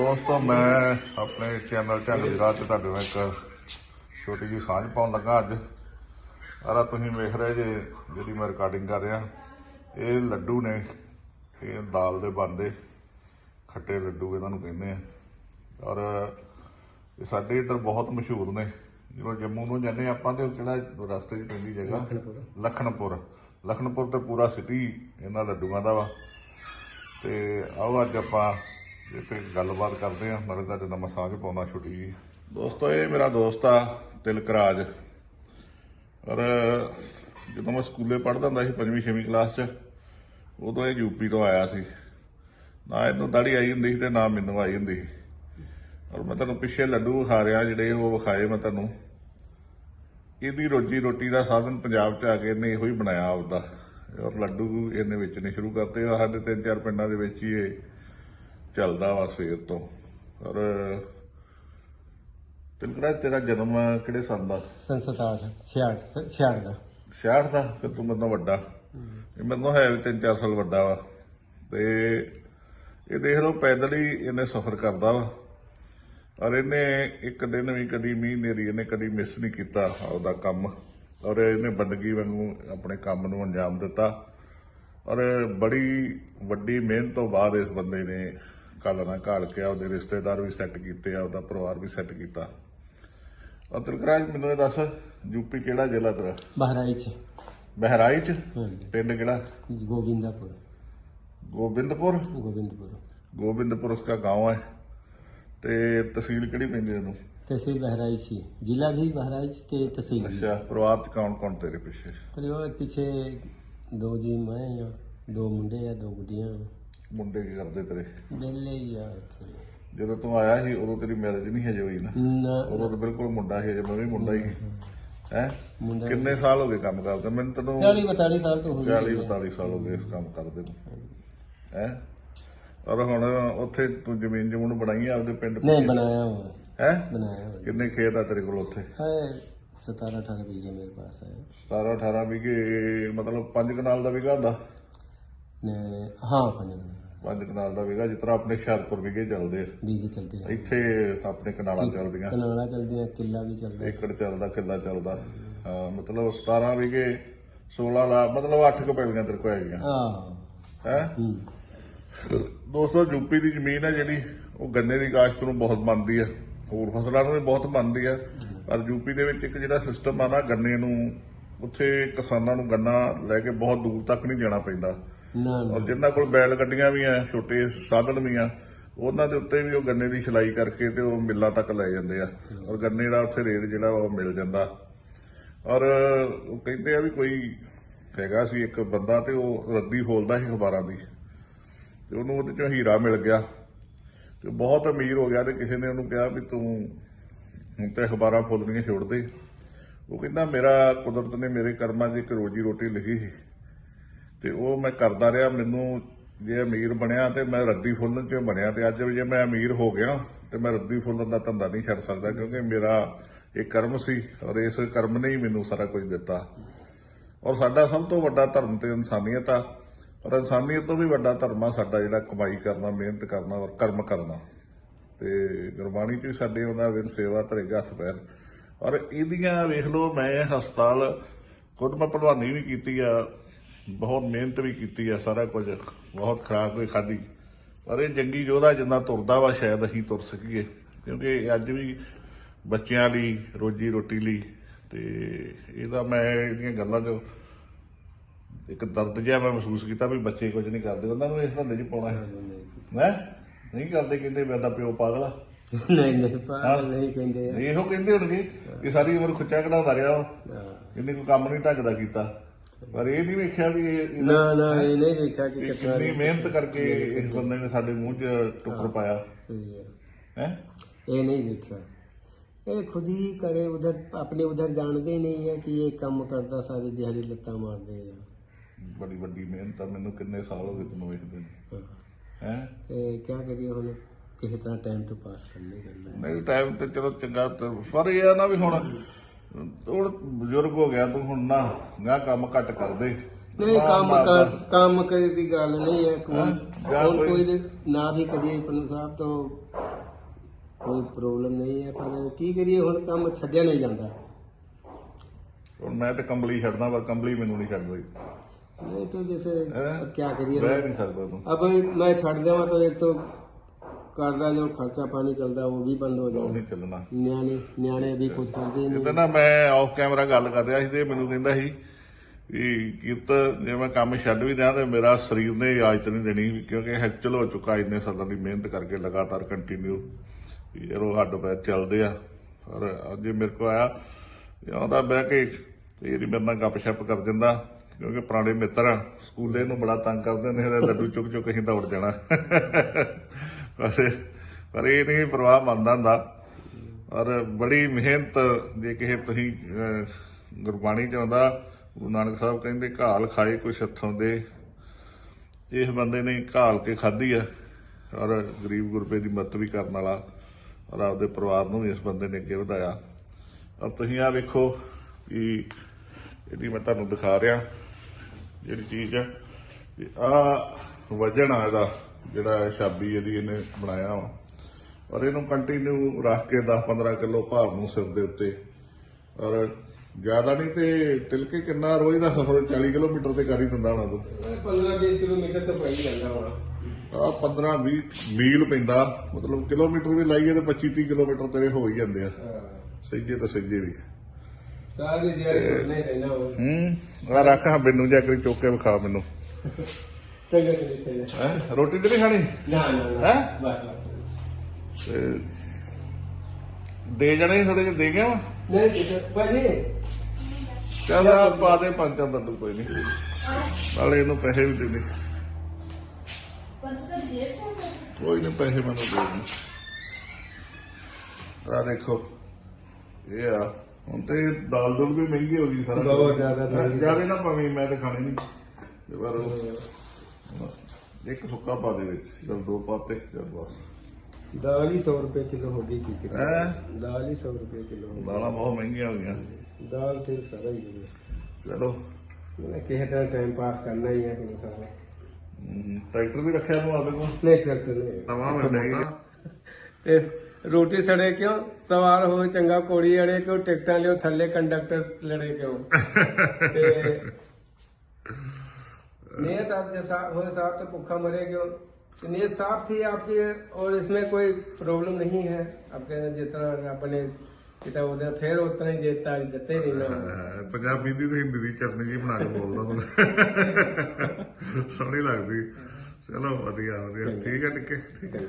ਦੋਸਤੋ ਮੈਂ ਆਪਣੇ ਚੈਨਲ ਝੰਗ ਦੀ ਰਾਹ ਤੇ ਤੁਹਾਡੇ ਨਾਲ ਇੱਕ ਛੋਟੀ ਜਿਹੀ ਸਾਂਝ ਪਾਉਣ ਲੱਗਾ ਅੱਜ। ਆਰਾ ਤੁਸੀਂ ਵੇਖ ਰਹੇ ਜੇ ਜਿਹੜੀ ਮੈਂ ਰਿਕਾਰਡਿੰਗ ਕਰ ਰਿਹਾ। ਇਹ ਲੱਡੂ ਨੇ ਇਹ ਦਾਲ ਦੇ ਬਣਦੇ। ਖੱਟੇ ਲੱਡੂ ਇਹਨਾਂ ਨੂੰ ਕਹਿੰਦੇ ਆ। ਔਰ ਇਹ ਸਾਡੇ ਇੱਧਰ ਬਹੁਤ ਮਸ਼ਹੂਰ ਨੇ। ਜਦੋਂ ਜੰਮੂ ਨੂੰ ਜਾਂਦੇ ਆਪਾਂ ਤੇ ਉਹ ਕਿਹੜਾ ਰਸਤੇ 'ਚ ਪੈਂਦੀ ਜਗ੍ਹਾ? ਲਖਨਪੁਰ। ਲਖਨਪੁਰ। ਤੇ ਪੂਰਾ ਸਿਟੀ ਇਹਨਾਂ ਲੱਡੂਆਂ ਦਾ ਵਾ। ਤੇ ਆਓ ਅੱਜ ਆਪਾਂ ਇਹ ਤੇ ਗੱਲਬਾਤ ਕਰਦੇ ਹਾਂ ਨਾਲੇ ਤੁਹਾਡੇ ਨਾਲ ਸਾਂਝ ਪਾਉਣਾ ਛੁੱਟੀ ਜੀ। ਦੋਸਤੋ, ਇਹ ਮੇਰਾ ਦੋਸਤ ਆ ਤਿਲਕ ਰਾਜ ਔਰ ਜਦੋਂ ਮੈਂ ਸਕੂਲੇ ਪੜ੍ਹਦਾ ਹੁੰਦਾ ਸੀ, ਪੰਜਵੀਂ, ਛੇਵੀਂ ਕਲਾਸ 'ਚ, ਉਦੋਂ ਇਹ ਯੂਪੀ ਤੋਂ ਆਇਆ ਸੀ। ਨਾ ਇਹਨੂੰ ਦਾੜੀ ਆਈ ਹੁੰਦੀ ਸੀ ਤੇ ਨਾ ਮੈਨੂੰ ਆਈ ਹੁੰਦੀ ਸੀ। ਔਰ ਮੈਂ ਤੁਹਾਨੂੰ ਪਿੱਛੇ ਲੱਡੂ ਵਿਖਾ ਰਿਹਾ, ਜਿਹੜੇ ਉਹ ਵਿਖਾਏ ਮੈਂ ਤੁਹਾਨੂੰ। ਇਹਦੀ ਰੋਜੀ ਰੋਟੀ ਦਾ ਸਾਧਨ ਪੰਜਾਬ 'ਚ ਆ ਕੇ ਇਹਨੇ ਇਹੋ ਹੀ ਬਣਾਇਆ ਆਪਦਾ। ਔਰ ਲੱਡੂ ਇਹਨੇ ਵੇਚਣੇ ਸ਼ੁਰੂ ਕਰਤੇ ਆ, ਸਾਡੇ ਤਿੰਨ ਚਾਰ ਪਿੰਡਾਂ ਦੇ ਵਿੱਚ ਹੀ ਇਹ ਚੱਲਦਾ ਵਾ ਸਵੇਰ ਤੋਂ। ਔਰ ਤਿਲਕਰਾ ਤੇਰਾ ਜਨਮ ਕਿਹੜੇ ਸਾਲ ਦਾ? ਸੰਸਤਾਰ 66 66 ਦਾ। 66 ਦਾ? ਫਿਰ ਤੂੰ ਮੈਨੂੰ ਵੱਡਾ। ਇਹ ਮੈਨੂੰ ਹੈ ਵੀ ਤਿੰਨ ਚਾਰ ਸਾਲ ਵੱਡਾ ਵਾ। ਤੇ ਇਹ ਦੇਖ ਲਓ ਪੈਦਲ ਹੀ ਇਹਨੇ ਸਫ਼ਰ ਕਰਦਾ ਵਾ। ਔਰ ਇਹਨੇ ਇੱਕ ਦਿਨ ਵੀ ਕਦੀ ਮੀਂਹ ਨੇਰੀ ਇਹਨੇ ਕਦੀ ਮਿਸ ਨਹੀਂ ਕੀਤਾ ਆਪਦਾ ਕੰਮ। ਔਰ ਇਹਨੇ ਬੰਦਗੀ ਵਾਂਗੂ ਆਪਣੇ ਕੰਮ ਨੂੰ ਅੰਜਾਮ ਦਿੱਤਾ। ਔਰ ਬੜੀ ਵੱਡੀ ਮਿਹਨਤ ਤੋਂ ਬਾਅਦ ਇਸ ਬੰਦੇ ਨੇ ਘਾਲਣਾ ਘਾਲ ਕੇ ਉਹਦੇ ਰਿਸ਼ਤੇਦਾਰ ਵੀ ਸੈੱਟ ਕੀਤੇ ਆ ਉਹਦਾ ਪਰਿਵਾਰ ਵੀ ਸੈੱਟ ਕੀਤਾ। ਅਤਲਕਰਾਜ ਮੈਨੂੰ ਦੱਸ ਯੂਪੀ ਕਿਹੜਾ ਜ਼ਿਲ੍ਹਾ ਤੇਰਾ? ਬਹਰਾਈਚ ਬਹਰਾਈਚ ਪਿੰਡ ਕਿਹੜਾ? ਗੋਬਿੰਦਪੁਰ। ਗੋਬਿੰਦਪੁਰ? ਗੋਬਿੰਦਪੁਰ। ਗੋਬਿੰਦਪੁਰ ਉਸਕਾ گاؤں ਹੈ। ਤੇ ਤਹਿਸੀਲ ਕਿਹੜੀ ਪੈਂਦੀ ਇਹਨੂੰ ਤਹਿਸੀਲ ਬਹਰਾਈਚ ਹੀ। ਜ਼ਿਲ੍ਹਾ ਵੀ ਬਹਰਾਈਚ ਤੇ ਤਹਿਸੀਲ ਅੱਛਾ ਪਰਿਵਾਰ ਚ ਕੌਣ ਕੌਣ ਤੇਰੇ ਪਿੱਛੇ? ਪਰਿਵਾਰ ਪਿੱਛੇ ਦੋ ਜੀ ਮੈਂ ਆ ਦੋ ਮੁੰਡੇ ਆ ਦੋ ਗੁੱਡੀਆਂ ਮੁੰਡੇ ਕੀ ਕਰਦੇ ਤੇਰੇ? ਵਿਹਲੇ ਹੀ ਆ ਇੱਥੇ। ਜਦੋਂ ਤੂੰ ਆਇਆ ਸੀ ਉਦੋਂ ਤੇਰੀ ਮੈਰਿਜ ਨਹੀਂ ਹਜੇ ਹੋਈ ਨਾ। ਨਾ। ਉਦੋਂ ਤਾਂ ਬਿਲਕੁਲ ਮੁੰਡਾ ਸੀ ਹਜੇ ਮੈਂ ਵੀ ਮੁੰਡਾ ਹੀ। ਹੈ ਕਿੰਨੇ ਸਾਲ ਹੋ ਗਏ ਕੰਮ ਕਰਦੇ? ਮੈਨੂੰ ਤੈਨੂੰ 40 42 ਸਾਲ ਤੋਂ ਹੋ ਗਏ। 40 42 ਸਾਲ ਹੋ ਗਏ ਇਸ ਕੰਮ ਕਰਦੇ ਨੂੰ। ਹੈ? ਔਰ ਹੁਣ ਉੱਥੇ ਤੂੰ ਜ਼ਮੀਨ ਜਮੂਨ ਬਣਾਈ ਆ ਆਪਦੇ ਪਿੰਡ ਨਹੀਂ ਬਣਾਇਆ ਹੋਇਆ। ਹੈ? ਬਣਾਇਆ ਹੋਇਆ। ਕਿੰਨੇ ਖੇਤ ਆ ਤੇਰੇ ਕੋਲ ਉੱਥੇ? ਹੈ 17 18 ਬੀਗੇ ਮੇਰੇ ਪਾਸ ਹੈ 17 18 ਬੀਗੇ ਮਤਲਬ 5 ਕਨਾਲ ਦਾ ਵਿਗਾ ਹੁੰਦਾ? ਨੇ ਪੰਜ ਕਨਾਲ ਦਾ ਵੇਗਾ ਜਿਸ ਤਰ੍ਹਾਂ ਆਪਣੇ ਹੁਸ਼ਿਆਰਪੁਰ ਵਿਗੇ ਚੱਲਦੇ ਆ। ਵੀ ਚੱਲਦੇ ਆ। ਇੱਥੇ ਆਪਣੇ ਕਨਾਲਾਂ ਚੱਲਦੀਆਂ। ਕਨਾਲਾ ਚੱਲਦੇ ਆ ਕਿੱਲਾ ਵੀ ਚੱਲਦਾ। ਏਕੜ ਚੱਲਦਾ ਕਿੱਲਾ ਚੱਲਦਾ। ਮਤਲਬ 17 ਵਿਗੇ 16 ਲਾ ਮਤਲਬ 8 ਕਪੈਲੀਆਂ ਤੇਰੇ ਕੋਲ ਹੈਗੀਆਂ। ਹਾਂ। ਹੈ? 200 ਯੂਪੀ ਦੀ ਜ਼ਮੀਨ ਹੈ ਜਿਹੜੀ ਉਹ ਗੰਨੇ ਦੀ ਕਾਸ਼ਤ ਨੂੰ ਬਹੁਤ ਮੰਨਦੀ ਆ ਹੋਰ ਫਸਲਾਂ ਨੂੰ ਵੀ ਬਹੁਤ ਮੰਨਦੀ ਆ ਪਰ ਯੂਪੀ ਦੇ ਵਿੱਚ ਇੱਕ ਜਿਹੜਾ ਸਿਸਟਮ ਆ ਨਾ ਗੰਨੇ ਨੂੰ ਉੱਥੇ ਕਿਸਾਨਾਂ ਨੂੰ ਗੰਨਾ ਲੈ ਕੇ ਬਹੁਤ ਦੂਰ ਤੱਕ ਨਹੀਂ ਜਾਣਾ ਪੈਂਦਾ। ना ਔਰ ना ਕੋਲ ਬੈਲ ਗੱਡੀਆਂ ਵੀ ਆ, ਛੋਟੇ ਸਾਧਨ ਵੀ ਆ, ਉਹਨਾਂ ਦੇ ਉੱਤੇ ਵੀ ਉਹ ਗੰਨੇ ਦੀ ਛਲਾਈ ਕਰਕੇ ਤੇ ਉਹ ਮਿੱਲਾਂ ਤੱਕ ਲੈ ਜਾਂਦੇ ਆ। ਔਰ ਗੰਨੇ ਦਾ ਉੱਥੇ ਰੇਟ ਜਿਹੜਾ ਵਾ ਉਹ ਮਿਲ ਜਾਂਦਾ। ਔਰ ਉਹ ਕਹਿੰਦੇ ਆ ਵੀ ਕੋਈ ਹੈਗਾ ਸੀ ਇੱਕ ਬੰਦਾ ਤੇ ਉਹ ਰੱਦੀ ਫੋਲਦਾ ਸੀ ਅਖਬਾਰਾਂ ਦੀ। ਤੇ ਉਹਨੂੰ ਉਹਦੇ ਚੋਂ ਹੀਰਾ ਮਿਲ ਗਿਆ। ਤੇ ਬਹੁਤ ਅਮੀਰ ਹੋ ਗਿਆ ਤੇ ਕਿਸੇ ਨੇ ਉਹਨੂੰ ਕਿਹਾ ਵੀ ਤੂੰ ਹੁਣ ਤੇ ਅਖਬਾਰਾਂ ਫੋਲਣੀਆਂ ਛੋੜ ਦੇ ਉਹ ਕਹਿੰਦਾ, ਮੇਰਾ ਕੁਦਰਤ ਨੇ ਮੇਰੇ ਕਰਮਾਂ 'ਚ ਇੱਕ ਰੋਜੀ ਰੋਟੀ ਲਿਖੀ ਸੀ। ਤੇ ਉਹ ਮੈਂ ਕਰਦਾ ਰਿਹਾ, ਮੈਨੂੰ ਜੇ ਅਮੀਰ ਬਣਿਆ ਤੇ ਮੈਂ ਰੱਦੀ ਫੁੱਲਣ ਚ ਬਣਿਆ ਤੇ ਅੱਜ ਜੇ ਮੈਂ ਅਮੀਰ ਹੋ ਗਿਆ ਤੇ ਮੈਂ ਰੱਦੀ ਫੁੱਲਣ ਦਾ ਧੰਦਾ ਨਹੀਂ ਛੱਡ ਸਕਦਾ ਕਿਉਂਕਿ ਮੇਰਾ ਇਹ ਕਰਮ ਸੀ ਔਰ ਇਸ ਕਰਮ ਨੇ ਹੀ ਮੈਨੂੰ ਸਾਰਾ ਕੁਝ ਦਿੱਤਾ। ਔਰ ਸਾਡਾ ਸਭ ਤੋਂ ਵੱਡਾ ਧਰਮ ਤੇ ਇਨਸਾਨੀਅਤ ਆ ਔਰ ਇਨਸਾਨੀਅਤ ਤੋਂ ਵੀ ਵੱਡਾ ਧਰਮ ਆ ਸਾਡਾ ਜਿਹੜਾ ਕਮਾਈ ਕਰਨਾ, ਮਿਹਨਤ ਕਰਨਾ ਔਰ ਕਰਮ ਕਰਨਾ। ਤੇ ਗੁਰਬਾਣੀ ਚ ਵੀ ਸਾਡੇ ਉਹਦਾ ਵਿਰ ਸੇਵਾ ਧਰੇਗਾ ਹੱਥ ਪੈਰ ਔਰ ਇਹਦੀਆਂ ਵੇਖ ਲਓ, ਮੈਂ ਹਸਪਤਾਲ ਖੁਦ ਮੈਂ ਭਲਵਾਨੀ ਵੀ ਕੀਤੀ ਆ ਬਹੁਤ ਮਿਹਨਤ ਵੀ ਕੀਤੀ ਆ ਸਾਰਾ ਕੁਝ। ਬਹੁਤ ਖਰਾਕ ਵੀ ਖਾਦੀ ਪਰ ਇਹ ਜੰਗੀ ਯੋਧਾ ਜਿੰਨਾ ਤੁਰਦਾ ਵਾ ਸ਼ਾਇਦ ਅਸੀਂ ਤੁਰ ਸਕੀਏ। ਕਿਉਂਕਿ ਅੱਜ ਵੀ ਬੱਚਿਆਂ ਲਈ ਰੋਜੀ ਰੋਟੀ ਲਈ ਤੇ ਇਹਦਾ ਮੈਂ ਇਹਦੀਆਂ ਗੱਲਾਂ ਜੋ ਇੱਕ ਦਰਦ ਜਿਹਾ ਮੈਂ ਮਹਿਸੂਸ ਕੀਤਾ ਵੀ ਬੱਚੇ ਕੁਝ ਨਹੀਂ ਕਰਦੇ। ਉਹਨਾਂ ਨੂੰ ਇਸ ਹੱਲੇ 'ਚ ਪਾਉਣਾ ਹੈ। ਮੈਂ ਨਹੀਂ ਕਰਦੇ ਕਹਿੰਦੇ ਮੇਰਾ ਪਿਓ ਪਾਗਲਾ ਨਹੀਂ ਨਹੀਂ ਪਾਗਲ ਨਹੀਂ ਕਹਿੰਦੇ ਇਹੋ ਕਹਿੰਦੇ ਹੋਣਗੇ ਕਿ ਸਾਰੀ ਉਮਰ ਖੁੱਚਾ ਕਢਾਉਂਦਾ ਰਿਹਾ ਉਹ ਇਹਨੇ ਕੋਈ ਕੰਮ ਨਹੀਂ ਢੱਕਦਾ ਕੀਤਾ। ਪਰ ਇਹ ਨਹੀਂ ਵੇਖਿਆ ਵੀ ਇਹ ਨਾ ਨਾ ਇਹ ਨਹੀਂ ਵੇਖਿਆ ਕਿ ਕਿੰਨੀ ਮਿਹਨਤ ਕਰਕੇ ਇਸ ਬੰਦੇ ਨੇ ਸਾਡੇ ਮੂੰਹ 'ਚ ਟੁੱਕਰ ਪਾਇਆ। ਸਹੀ ਹੈ। ਇਹ ਨਹੀਂ ਵੇਖਿਆ। ਇਹ ਖੁਦ ਹੀ ਕਰੇ ਉਧਰ ਆਪਣੇ ਉਧਰ ਜਾਣਦੇ ਨਹੀਂ ਹੈ ਕਿ ਇਹ ਕੰਮ ਕਰਦਾ ਸਾਰੀ ਦਿਹਾੜੀ ਲੱਤਾਂ ਮਾਰਦੇ ਆ। ਬੜੀ ਵੱਡੀ ਮਿਹਨਤ ਆ ਮੈਨੂੰ ਕਿੰਨੇ ਸਾਲ ਹੋ ਗਏ ਤੈਨੂੰ ਵੇਖਦੇ ਹੈ। ਤੇ ਕੀ ਕਰੀਏ ਹੁਣ ਕਿਸੇ ਤਰ੍ਹਾਂ ਟਾਈਮ ਤੋਂ ਪਾਸ ਕਰਨੀ ਪੈਂਦਾ ਨਹੀਂ ਟਾਈਮ ਤੇ ਚਲੋ ਚੰਗਾ ਪਰ ਇਹ ਆ ਨਾ ਵੀ ਹੁਣ ਹੁਣ ਬਜ਼ੁਰਗ ਹੋ ਗਿਆ ਤੂੰ ਹੁਣ ਨਾ ਗਾ ਕੰਮ ਘੱਟ ਕਰਦੇ ਨਹੀਂ ਨਾ ਕੰਮ ਮਾਰਦਾ। ਕਰ ਕੰਮ ਕਰੇ ਦੀ ਗੱਲ ਨਹੀਂ ਹੈ ਕੋਈ ਹਾਂ, ਜਾਂ ਹੁਣ ਕੋਈ- ਕੋਈ ਨਾ ਵੀ ਕਰੀਏ ਪੰਨੂ ਸਾਹਿਬ ਤੋਂ ਕੋਈ ਪ੍ਰੋਬਲਮ ਨਹੀਂ ਹੈ ਪਰ ਕੀ ਕਰੀਏ ਹੁਣ ਕੰਮ ਛੱਡਿਆ ਨਹੀਂ ਜਾਂਦਾ ਹੁਣ ਮੈਂ ਤੇ ਕੰਬਲੀ ਛੱਡਦਾ ਪਰ ਕੰਬਲੀ ਮੈਨੂੰ ਨਹੀਂ ਛੱਡ ਰਹੀ नहीं तो जैसे हैं? अब क्या करिए ਬਹਿ ਨਹੀਂ ਸਕਦਾ ਤੂੰ अब मैं छड़ देवा तो एक तो ਘਰ ਦਾ ਜੋ ਖਰਚਾ ਪਾਣੀ ਚੱਲਦਾ ਉਹ ਵੀ ਬੰਦ ਹੋ ਉਹ ਨਹੀਂ ਚੱਲਣਾ। ਨਿਆਣੇ ਨਿਆਣੇ ਵੀ ਕੁਝ ਕਰਦੇ ਨਹੀਂ ਕਿਤੇ ਨਾ ਮੈਂ ਆਫ ਕੈਮਰਾ ਗੱਲ ਕਰ ਰਿਹਾ ਸੀ ਤੇ ਮੈਨੂੰ ਕਹਿੰਦਾ ਸੀ ਵੀ ਕਿਤ ਜੇ ਮੈਂ ਕੰਮ ਛੱਡ ਵੀ ਦਿਆਂ ਤੇ ਮੇਰਾ ਸਰੀਰ ਨੇ ਇਜਾਜ਼ਤ ਨਹੀਂ ਦੇਣੀ ਕਿਉਂਕਿ ਹੈਕਚਲ ਹੋ ਚੁੱਕਾ ਇੰਨੇ ਸਾਲਾਂ ਦੀ ਮਿਹਨਤ ਕਰਕੇ ਲਗਾਤਾਰ ਕੰਟੀਨਿਊ ਯਾਰੋ ਹੱਡ ਪੈਰ ਚੱਲਦੇ ਆ ਪਰ ਅੱਜ ਇਹ ਮੇਰੇ ਕੋ ਆਇਆ ਆਉਂਦਾ ਬਹਿ ਕੇ ਤੇ ਇਹਦੀ ਮੇਰੇ ਨਾਲ ਗੱਪਸ਼ਪ ਕਰ ਦਿੰਦਾ ਕਿਉਂਕਿ ਪੁਰਾਣੇ ਮਿੱਤਰ ਸਕੂਲੇ ਨੂੰ ਬੜਾ ਤੰਗ ਕਰਦੇ ਨੇ ਇਹਦਾ ਲੱਡੂ ਚੁੱਕ ਚੁੱਕ ਅਸੀਂ ਦੌੜ ਜਾਣਾ। ਪਰ ਪਰ ਇਹ ਨਹੀਂ ਪ੍ਰਵਾਹ ਮੰਨਦਾ ਹੁੰਦਾ। ਔਰ ਬੜੀ ਮਿਹਨਤ ਜੇ ਕਿਸੇ ਤੁਸੀਂ ਗੁਰਬਾਣੀ ਚ ਆਉਂਦਾ, ਗੁਰੂ ਨਾਨਕ ਸਾਹਿਬ ਕਹਿੰਦੇ, ਘਾਲ ਖਾਏ ਕੁਛ ਹੱਥੋਂ ਦੇ। ਇਸ ਬੰਦੇ ਨੇ ਘਾਲ ਕੇ ਖਾਧੀ ਆ। ਔਰ ਗਰੀਬ ਗੁਰਬੇ ਦੀ ਮਦਦ ਵੀ ਕਰਨ ਵਾਲਾ ਔਰ ਆਪਦੇ ਪਰਿਵਾਰ ਨੂੰ ਵੀ ਇਸ ਬੰਦੇ ਨੇ ਅੱਗੇ ਵਧਾਇਆ। ਔਰ ਤੁਸੀਂ ਆ ਵੇਖੋ ਕਿ ਇਹਦੀ ਮੈਂ ਤੁਹਾਨੂੰ ਦਿਖਾ ਰਿਹਾ ਜਿਹੜੀ ਚੀਜ਼ ਹੈ ਆ ਵਜਨ ਆ ਇਹਦਾ। ਜਿਹੜਾ ਸ਼ਾਬੀ ਇਹਦੀ ਇਹਨੇ ਬਣਾਇਆ ਵਾ। ਔਰ ਇਹਨੂੰ ਕੰਟੀਨਿਊ ਰੱਖ ਕੇ 10-15 ਕਿਲੋ ਭਾਰ ਨੂੰ ਸਿਰ ਦੇ ਉੱਤੇ। ਔਰ ਜ਼ਿਆਦਾ ਨਹੀਂ ਤੇ ਤਿਲਕੇ ਕਿੰਨਾ ਰੋਜ਼ ਦਾ ਸਫ਼ਰ 40 ਕਿਲੋਮੀਟਰ ਤੇ ਕਰ ਦਿੰਦਾ ਹੋਣਾ ਤੂੰ। 15-20 ਕਿਲੋਮੀਟਰ ਤਾਂ ਪੈ ਜਾਂਦਾ ਹੋਣਾ। ਆ 15-20 ਮੀਲ ਪੈਂਦਾ ਮਤਲਬ ਕਿਲੋਮੀਟਰ ਵੀ ਲਾਈਏ ਤੇ 25-30 ਕਿਲੋਮੀਟਰ ਤੇਰੇ ਹੋ ਹੀ ਜਾਂਦੇ ਆ। ਸਹੀਏ ਤਾਂ ਸਹੀਏ ਵੀ। ਸਾਰੀ ਦਿਹਾੜੀ ਨਹੀਂ ਸਹਿਣਾ ਹੂੰ ਆ ਰੱਖ ਮੈਨੂੰ ਜਾ ਕੇ ਚੋਕੇ ਵਿਖਾ ਮੈਨੂੰ। ਰੋਟੀ ਤੇ ਨਹੀਂ ਖਾਣੀ? ਨਾ ਨਾ ਨਾ। ਥੋੜੇ ਜਿਹੇ ਦੇ ਗਿਆ ਨਹੀਂ ਜੀ ਭਾਜੀ। ਚੱਲ ਆ ਪਾ ਦੇ ਪੰਚਾਂ ਤੈਨੂੰ ਕੋਈ ਨਹੀਂ। ਨਾਲੇ ਇਹਨੂੰ ਪੈਸੇ ਵੀ ਦੇ ਦੇ ਕੋਈ ਨਹੀਂ ਪੈਸੇ ਮੈਨੂੰ ਦੇ ਦੇ। ਆ ਦੇਖੋ ਇਹ ਆ। ਹੁਣ ਤੇ ਦਾਲ ਦੁੱਲ ਵੀ ਮਹਿੰਗੀ ਹੋ ਗਈ ਸਾਰਾ। ਜ਼ਿਆਦਾ ਜ਼ਿਆਦਾ ਨਾ ਭਾਵੇਂ ਮੈਂ ਤਾਂ ਖਾਣੀ ਨਹੀਂ। ਪਰ ਇੱਕ ਸੁੱਕਾ ਪਾ ਦੇ ਵਿੱਚ ਚਲ ਦੋ ਪਾਤੇ ਚਲ ਬਸ। ਦਾਲ ਹੀ 100 ਰੁਪਏ ਕਿਲੋ ਹੋ ਗਈ ਕੀ ਕਿਤੇ ਹੈਂ? ਦਾਲ ਹੀ 100 ਰੁਪਏ ਕਿਲੋ ਦਾਲਾਂ ਬਹੁਤ ਮਹਿੰਗੀਆਂ ਹੋ ਗਈਆਂ। ਦਾਲ ਤੇ ਸਾਰਾ ਹੀ ਚਲੋ। ਮੈਂ ਕਿਸੇ ਤਰ੍ਹਾਂ ਟਾਈਮ ਪਾਸ ਕਰਨਾ ਹੀ ਹੈ ਕੋਈ ਸਾਰਾ ਟਰੈਕਟਰ ਵੀ ਰੱਖਿਆ ਨੂੰ ਆਪੇ ਕੋਲ? ਨਹੀਂ ਟਰੈਕਟਰ ਨਹੀਂ ਨਵਾਂ ਮਿਲ ਜਾਏਗਾ ਤੇ ਰੋਟੀ ਸੜੇ ਕਿਉਂ? ਸਵਾਰ ਹੋ ਚੰਗਾ ਕੋੜੀ ਅੜੇ ਕਿਉਂ? ਟਿਕਟਾਂ ਲਿਓ ਥੱਲੇ ਕੰਡਕਟਰ ਲੜੇ ਕਿਉਂ? ਤੇ नीयत आप जैसा हो साहब तो भूखा मरे क्यों तो नीयत साफ थी आपकी और इसमें कोई प्रॉब्लम नहीं है आपके जितना अपने किता उधर फिर उतना ही देता देते ही नहीं ना ਅਹ ਪੰਜਾਬੀ ਦੀ ਤੇ ਹਿੰਦੀ ਦੀ ਚਟਨੀ ਜੀ ਬਣਾ ਕੇ ਬੋਲਦਾ ਹੁਣ ਸੋਹਣੀ ਲੱਗਦੀ ਚਲੋ ਵਧੀਆ ਵਧੀਆ ਠੀਕ ਹੈ ਟਿੱਕੇ ਠੀਕ ਹੈ